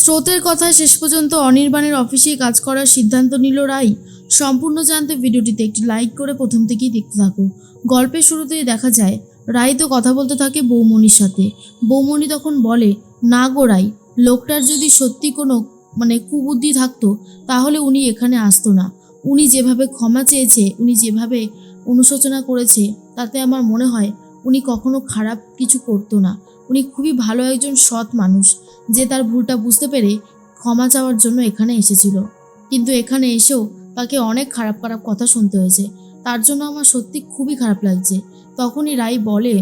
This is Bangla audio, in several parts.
স্রোতের কথায় শেষ পর্যন্ত অনির্বাণের অফিসে কাজ করার সিদ্ধান্ত নিল রাই। সম্পূর্ণ জানতে ভিডিওটিতে একটি লাইক করে প্রথম থেকেই দেখতে থাকো। গল্পের শুরুতেই দেখা যায়, রাই তো কথা বলতে থাকে বৌমনির সাথে। বৌমনি তখন বলে, না গো রাই, লোকটার যদি সত্যি কোনো মানে কুবুদ্ধি থাকতো, তাহলে উনি এখানে আসতো না। উনি যেভাবে ক্ষমা চেয়েছে, উনি যেভাবে অনুশোচনা করেছে, তাতে আমার মনে হয় উনি কখনো খারাপ কিছু করতো না। উনি খুবই ভালো একজন সৎ মানুষ। যে তার ভুলটা বুঝতে পেরে ক্ষমা চাওয়ার জন্য এখানে এসেছিল। কিন্তু এখানে এসেও তাকে অনেক খারাপ খারাপ কথা শুনতে হয়েছে। তার জন্য আমার সত্যি খুবই খারাপ লাগছে। তখনই রাই বলে,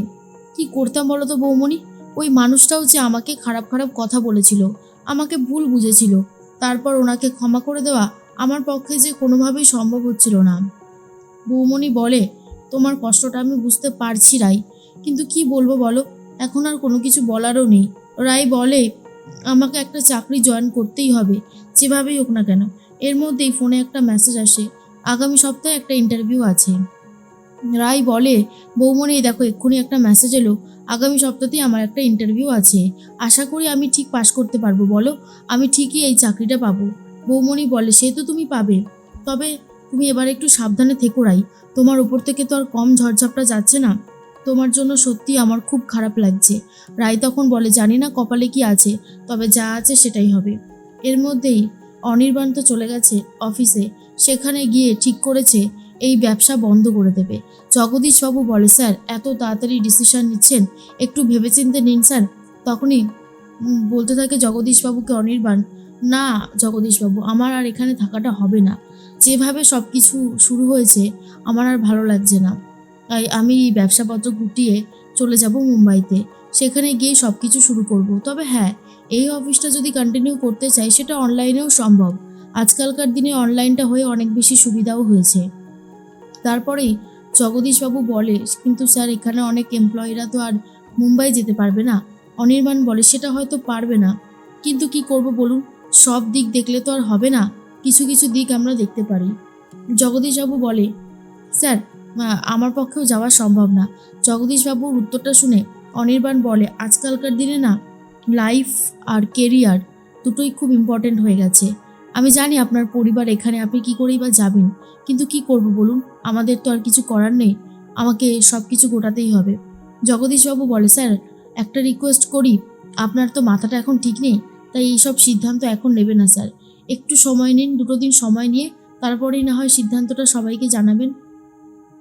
কি করতাম বলো তো বৌমণি? ওই মানুষটাও যে আমাকে খারাপ খারাপ কথা বলেছিল, আমাকে ভুল বুঝেছিল, তারপর ওনাকে ক্ষমা করে দেওয়া আমার পক্ষে যে কোনোভাবেই সম্ভব হচ্ছিল না। বৌমণি বলে, তোমার কষ্টটা আমি বুঝতে পারছি রাই, কিন্তু কি বলব বলো? এখন আর কোনো কিছু বলারও নেই। রাই বলে আমাকে একটা চাকরি জয়েন করতেই হবে, যেভাবেই হোক না কেন। এর মধ্যেই ফোনে একটা মেসেজ আসে, আগামী সপ্তাহে একটা ইন্টারভিউ আছে। রাই বলে বৌমনি দেখো, এক্ষুনি একটা মেসেজ এলো, আগামী সপ্তাহতেই আমার একটা ইন্টারভিউ আছে। আশা করি আমি ঠিক পাশ করতে পারব, বলো, আমি ঠিকই এই চাকরিটা পাবো। বৌমনি বলে, সে তো তুমি পাবে। তবে তুমি এবার একটু সাবধানে থেকো রাই তোমার উপর থেকে তো আর কম ঝড়ঝাপটা যাচ্ছে না। তোমার জন্য সত্যি আমার খুব খারাপ লাগছে। রাই তখন বলে, জানি না কপালে কি আছে, তবে যা আছে সেটাই হবে। এর মধ্যেই অনির্বাণ তো চলে গেছে অফিসে। সেখানে গিয়ে ঠিক করেছে, এই ব্যবসা বন্ধ করে দেবে। জগদীশবাবু বলে, স্যার, এত তাড়াতাড়ি ডিসিশন নিচ্ছেন, একটু ভেবেচিন্তে নিন স্যার। তখনই বলতে থাকে জগদীশবাবুকে অনির্বাণ, না জগদীশবাবু আমার আর এখানে থাকাটা হবে না। যেভাবে সব কিছু শুরু হয়েছে, আমার আর ভালো লাগছে না। তাই আমি এই ব্যবসাপত্র গুটিয়ে চলে যাব মুম্বাইতে। সেখানে গিয়ে সব কিছু শুরু করব। তবে হ্যাঁ এই অফিসটা যদি কন্টিনিউ করতে চাই, সেটা অনলাইনেও সম্ভব। আজকালকার দিনে অনলাইনটা হয়ে অনেক বেশি সুবিধাও হয়েছে। তারপরেই জগদীশবাবু বলে, কিন্তু স্যার, এখানে অনেক এমপ্লয়িরা তো আর মুম্বাই যেতে পারবে না। অনির্বাণ বলে, সেটা হয়তো পারবে না। কিন্তু কি করব বলুন? সব দিক দেখলে তো আর হবে না। কিছু কিছু দিক আমরা দেখতে পারি। জগদীশবাবু বলে, স্যার আমার পক্ষেও যাওয়া সম্ভব না। জগদীশবাবুর উত্তরটা শুনে অনির্বাণ বলে, আজকালকার দিনে না, লাইফ আর কেরিয়ার দুটোই খুব ইম্পর্ট্যান্ট হয়ে গেছে। আমি জানি আপনার পরিবার এখানে আপনি কি করেই বা যাবেন, কিন্তু কি করব বলুন? আমাদের তো আর কিছু করার নেই। আমাকে সব কিছু গোটাতেই হবে। জগদীশবাবু বলে, স্যার, একটা রিকোয়েস্ট করি। আপনার তো মাথাটা এখন ঠিক নেই, তাই এইসব সিদ্ধান্ত এখন নেবে না, স্যার। একটু সময় নিন, দুটো দিন সময় নিয়ে, তারপরেই না হয় সিদ্ধান্তটা সবাইকে জানাবেন।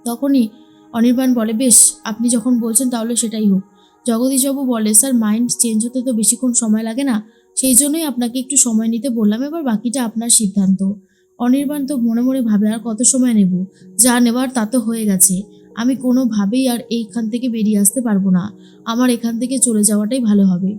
তখনই অনির্বাণ বলে, বেশ, আপনি যখন বলছেন তাহলে সেটাই হোক। জগদীশবাবু বলে, স্যার মাইন্ড চেঞ্জ হতে তো বেশিক্ষণ সময় লাগে না। সেই জন্যই আপনাকে একটু সময় নিতে বললাম। এবার বাকিটা আপনার সিদ্ধান্ত। অনির্বাণ তো মনে মনে ভাবে, আর কত সময় নেব? যা নেবার তা তো হয়ে গেছে। আমি কোনোভাবেই আর এইখান থেকে বেরিয়ে আসতে পারব না। আমার এখান থেকে চলে যাওয়াটাই ভালো হবে।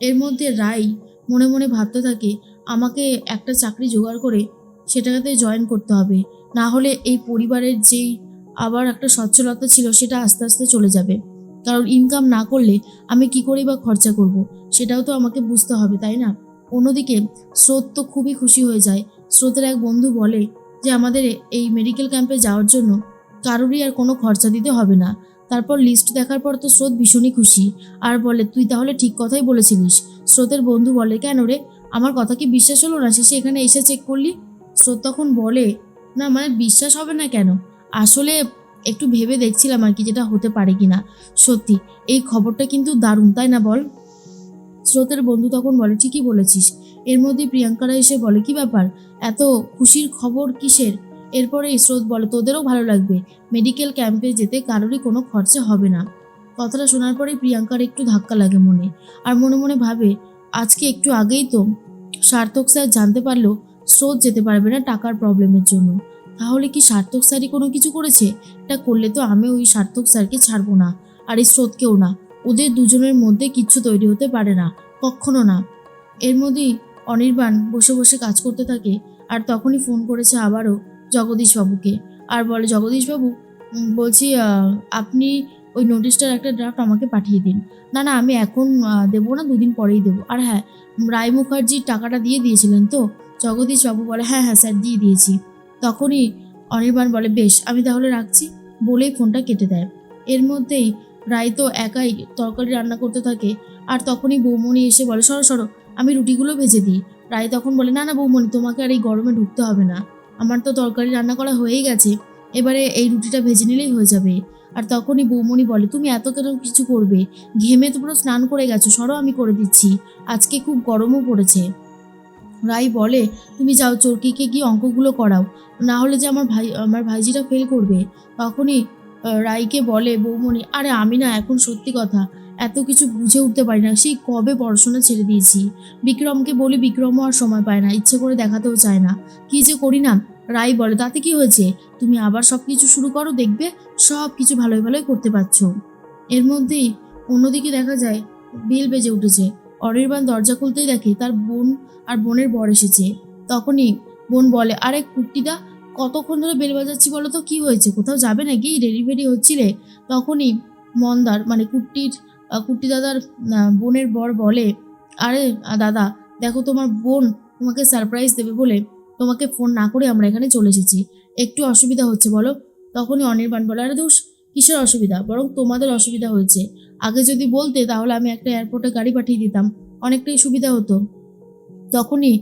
এর মধ্যে রাই মনে মনে ভাবতে থাকে, আমাকে একটা চাকরি জোগাড় করে সেটাতে জয়েন করতে হবে। না হলে এই পরিবারের যেই আবার একটা সচ্ছলতা ছিল, সেটা আস্তে আস্তে চলে যাবে। কারণ ইনকাম না করলে আমি কি করেই বা খরচা করব? সেটাও তো আমাকে বুঝতে হবে, তাই না? অন্যদিকে স্রোত তো খুবই খুশি হয়ে যায়। স্রোতের এক বন্ধু বলে যে, আমাদের এই মেডিকেল ক্যাম্পে যাওয়ার জন্য কারোরই আর কোনো খরচা দিতে হবে না। তারপর লিস্ট দেখার পর তো স্রোত ভীষণই খুশি। আর বলে, তুই তাহলে ঠিক কথাই বলেছিলিস। স্রোতের বন্ধু বলে, কেন রে? আমার কথা কি বিশ্বাস হলো না? শেষে এখানে এসে চেক করলি? স্রোত তখন বলে, না মানে বিশ্বাস হবে না কেন? আসলে একটু ভেবে দেখছিলাম আর কি যেটা হতে পারে কি না সত্যি, এই খবরটা কিন্তু দারুণ, তাই না বল? স্রোতের বন্ধু তখন বলে, ঠিকই বলেছিস। এর মধ্যে প্রিয়াঙ্কারা এসে বলে, কি ব্যাপার? এত খুশির খবর কিসের? এরপরে স্রোত বলে, তোদেরও ভালো লাগবে। মেডিকেল ক্যাম্পে যেতে কারোরই কোনো খরচা হবে না। কথাটা শোনার পরে প্রিয়াঙ্কার একটু ধাক্কা লাগে মনে, আর মনে মনে ভাবে, আজকে একটু আগেই তো সার্থক স্যার জানতে পারল, স্রোত যেতে পারবে না টাকার প্রবলেমের জন্য। তাহলে কি সার্থক স্যারই কোনো কিছু করেছে? এটা করলে তো আমি ওই সার্থক স্যারকে ছাড়বো না, আর এই স্রোতকেও না। ওদের দুজনের মধ্যে কিচ্ছু তৈরি হতে পারে না, কখনো না। এর মধ্যেই অনির্বাণ বসে বসে কাজ করতে থাকে, আর তখনই ফোন করেছে আবারও জগদীশবাবুকে। আর বলে, জগদীশবাবু বলছি আপনি ওই নোটিশটার একটা ড্রাফট আমাকে পাঠিয়ে দিন। না না, আমি এখন দেবো না, দুদিন পরেই দেবো। আর হ্যাঁ রায় মুখার্জির টাকাটা দিয়ে দিয়েছিলেন তো? জগদীশবাবু বলে হ্যাঁ হ্যাঁ স্যার, দিয়ে দিয়েছি। তখনই অনির্বাণ বলে, বেশ, আমি তাহলে রাখছি। বলেই ফোনটা কেটে দেয়। এর মধ্যেই রায় তো একাই তরকারি রান্না করতে থাকে আর তখনই বৌমনি এসে বলে, সরো সরো, আমি রুটিগুলো ভেজে দিই। রায় তখন বলে, না না বৌমনি তোমাকে আর এই গরমে ঢুকতে হবে না। আমার তো তরকারি রান্না করা হয়েই গেছে। এবারে এই রুটিটা ভেজে নিলেই হয়ে যাবে। আর তখনই বৌমনি বলে, তুমি এত কেন কিছু করবে? ঘেমে তো পুরো স্নান করে গেছো। সরো, আমি করে দিচ্ছি। আজকে খুব গরমও পড়েছে। রাই বলে, তুমি যাও, চরকিকে গিয়ে অঙ্কগুলো করাও। না হলে যে আমার ভাই, আমার ভাইজিটা ফেল করবে। তখনই রাইকে বলে বৌমনি আরে আমি না, এখন সত্যি কথা, এত কিছু বুঝে উঠতে পারি না। সেই কবে পড়াশোনা ছেড়ে দিয়েছি? বিক্রমকে বলি, বিক্রমও আর সময় পায় না, ইচ্ছে করে দেখাতেও চায় না। কি যে করি না? রাই বলে, তাতে কি হয়েছে? তুমি আবার সব কিছু শুরু করো, দেখবে সব কিছু ভালোই ভালোই করতে পারছ। এর মধ্যেই অন্যদিকে দেখা যায়, বেল বেজে উঠেছে। অনির্বাণ দরজা খুলতেই দেখে তার বোন আর বোনের বর এসেছে। তখনই বোন বলে, আরে কুট্টিদা, কতক্ষণ ধরে বেল বাজাচ্ছি বলো তো, কী হয়েছে? কোথাও যাবে নাকি? ফেডি হচ্ছিলে তখনই মন্দার মানে কুট্টির কুট্টি দাদার বোনের বর বলে, আরে দাদা, দেখো তোমার বোন তোমাকে সারপ্রাইজ দেবে বলে তোমাকে ফোন না করে আমরা এখানে চলে এসেছি। একটু অসুবিধা হচ্ছে বলো? তখনই অনির্বাণ বলে, আরে দোষ কিসের অসুবিধা? বরং তোমাদের অসুবিধা হয়েছে। আগে যদি বলতে, তাহলে আমি একটা এয়ারপোর্টে গাড়ি পাঠিয়ে দিতাম। অনেকটাই সুবিধা হতো। তখনই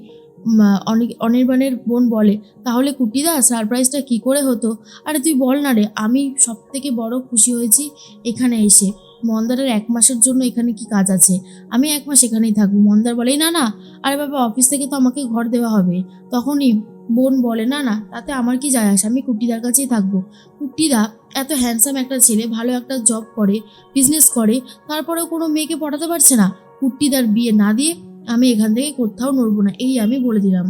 অনেক, অনির্বাণের বোন বলে, তাহলে কুটিদা, সারপ্রাইজটা কি করে হতো? আরে, তুই বল না রে, আমি সব থেকে বড় খুশি হয়েছি এখানে এসে। মন্দারের এক মাসের জন্য এখানে কি কাজ আছে? আমি এক মাস এখানেই থাকব। মন্দার বলে না না, আরে বাবা অফিস থেকে তো আমাকে ঘর দেওয়া হবে। তখনই বোন বলে, না না, তাতে আমার কি যায় আসে? আমি কুট্টিদার কাছেই থাকব। কুট্টিদা এত হ্যান্ডসাম একটা ছেলে, ভালো একটা জব করে বিজনেস করে, তারপরেও কোনো মেয়েকে পটাতে পারছে না। কুট্টিদার বিয়ে না দিয়ে আমি এখান থেকে কোথাও নড়বো না, এই আমি বলে দিলাম।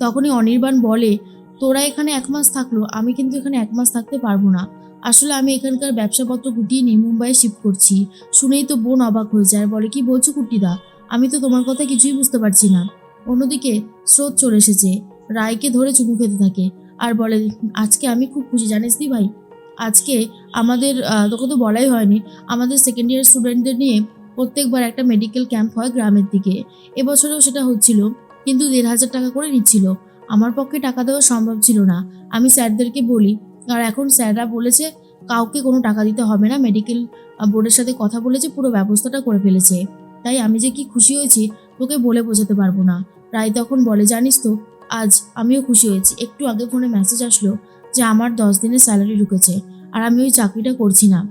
তখনই অনির্বাণ বলে, তোরা এখানে এক মাস থাকল, আমি কিন্তু এখানে এক মাস থাকতে পারব না। আসলে আমি এখানকার ব্যবসাপত্র গুটিয়ে নিয়ে মুম্বাইয়ে শিফট করছি। শুনেই তো বোন অবাক হয়ে যায়, বলে, কি বলছো কুট্টিদা আমি তো তোমার কথা কিছুই বুঝতে পারছি না। অন্যদিকে স্রোত চলে এসেছে, রায়কে ধরে চুমু খেতে থাকে আর বলে, আজকে আমি খুব খুশি, জানিস দি ভাই? আজকে আমাদের তোকে তো বলাই হয়নি, আমাদের সেকেন্ড ইয়ার স্টুডেন্টদের নিয়ে প্রত্যেকবার একটা মেডিকেল ক্যাম্প হয় গ্রামের দিকে। এবছরেও সেটা হচ্ছিল, কিন্তু দেড় হাজার টাকা করে নিচ্ছিল। আমার পক্ষে টাকা দেওয়া সম্ভব ছিল না। আমি স্যারদেরকে বলি আর এখন স্যাররা বলেছে কাউকে কোনো টাকা দিতে হবে না মেডিকেল বোর্ডের সাথে কথা বলেছে, পুরো ব্যবস্থাটা করে ফেলেছে। তাই আমি যে কি খুশি হয়েছি তোকে বলে বোঝাতে পারব না। রায় তখন বলে, জানিস তো, আজ আমিও খুশি হয়েছি। একটু আগে ফোনে মেসেজ আসলো যে আমার দশ দিনের স্যালারি ঢুকেছে আর আমি ওই চাকরিটা করছি না।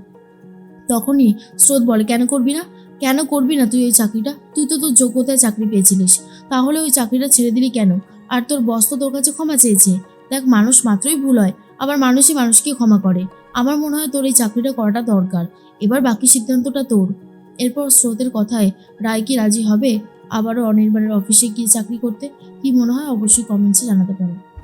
তখনই স্রোত বলে, কেন করবি না? কেন করবি না তুই ওই চাকরিটা? তুই তো তোর যোগ্যতায় চাকরি পেয়েছিলিস। তাহলে ওই চাকরিটা ছেড়ে দিলি কেন? আর তোর বস তো তোর কাছে ক্ষমা চেয়েছে। দেখ, মানুষ মাত্রই ভুল হয়। আবার মানুষই মানুষকে ক্ষমা করে। আমার মনে হয় তোর এই চাকরিটা করাটা দরকার। এবার বাকি সিদ্ধান্তটা তোর। এরপর স্রোতের কথায় রায় কি রাজি হবে? আবারও অনির্বাণের অফিসে গিয়ে চাকরি করতে? কি মনে হয়? অবশ্যই কমেন্টসে জানাতে পারো।